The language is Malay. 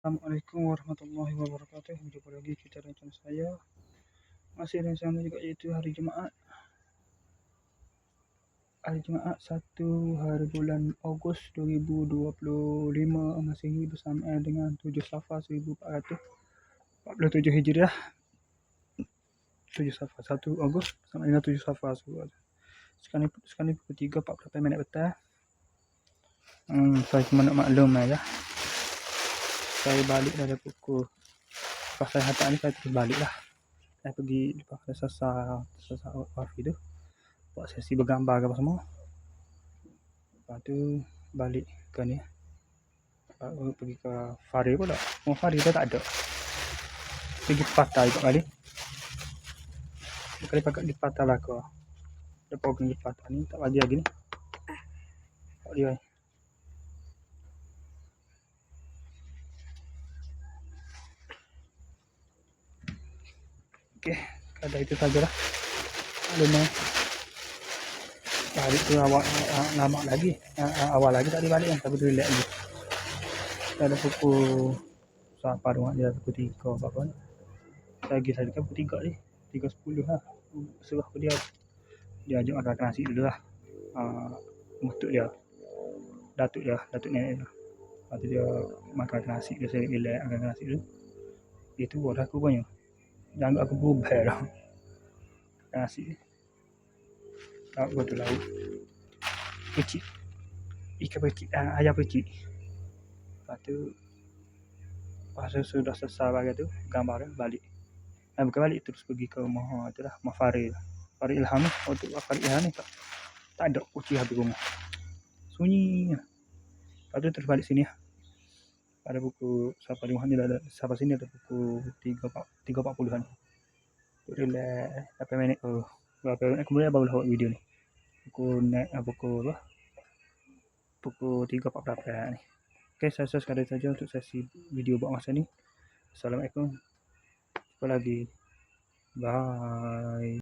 Assalamualaikum warahmatullahi wabarakatuh. Jumpa lagi kita channel saya. Masih dengan sama juga iaitu hari Jumaat. Hari Jumaat 1 hari bulan Ogos 2025 Masihi bersama dengan 7 Safar 1447 Hijriah. 7 Safar 1 Ogos bersama dengan 7 Safar sekarang ni, sekarang ni pukul 3.48 minit petang. Hmm, saya cuma nak maklum aja. Saya balik dari pukul pas saya hantar ni saya terus balik lah. Saya pergi lepas saya sasar sasar Wafi tu. Buat sesi bergambar ke apa semua. Lepas tu balik ke ni. Uh, pergi ke Fari pula. Oh Fari tu tak ada. Pergi patah juga kali. Kali pakai di patah lah kau. Dia pergi di patah ni tak bagi lagi ni. Tak dia Okey, ada itu sajalah. Lama. Balik tu awak lama lagi. Uh, awal lagi tak balik kan, tapi tu relax lagi. Ada pukul Siapa rumah dia pukul 3 apa. Saya pergi saya dekat pukul 3 ni. 3.10 lah. Serah aku dia. Dia ajak makan nasi dulu lah. Uh, dia. Datuk dia. Datuk nenek dia. Lepas tu dia makan nasi. Dia saya relax makan nasi dulu. Itu buat aku banyak. Jangan aku berubah dah. Nasi. Tak buat tu lauk. Kecil. Ikan kecil. Uh, ayam kecil. Lepas tu. Lepas sudah selesai bagi tu. Gambar balik. Eh, bukan balik terus pergi ke rumah tu lah. Rumah Farid. Farid Ilham ni. Oh, tu Farid Ilham ni tak, tak ada kucing habis rumah. Sunyi. Lepas tu terus balik sini lah pada pukul sampai rumah ni ada sampai sini ada pukul 3 3.40an. Relax berapa minit oh berapa minit kemudian baru buat video ni. Pukul naik uh, pukul apa? Pukul 3.40 ni. Okey, saya rasa sekadar saja untuk sesi video buat masa ni. Assalamualaikum. Jumpa lagi. Bye.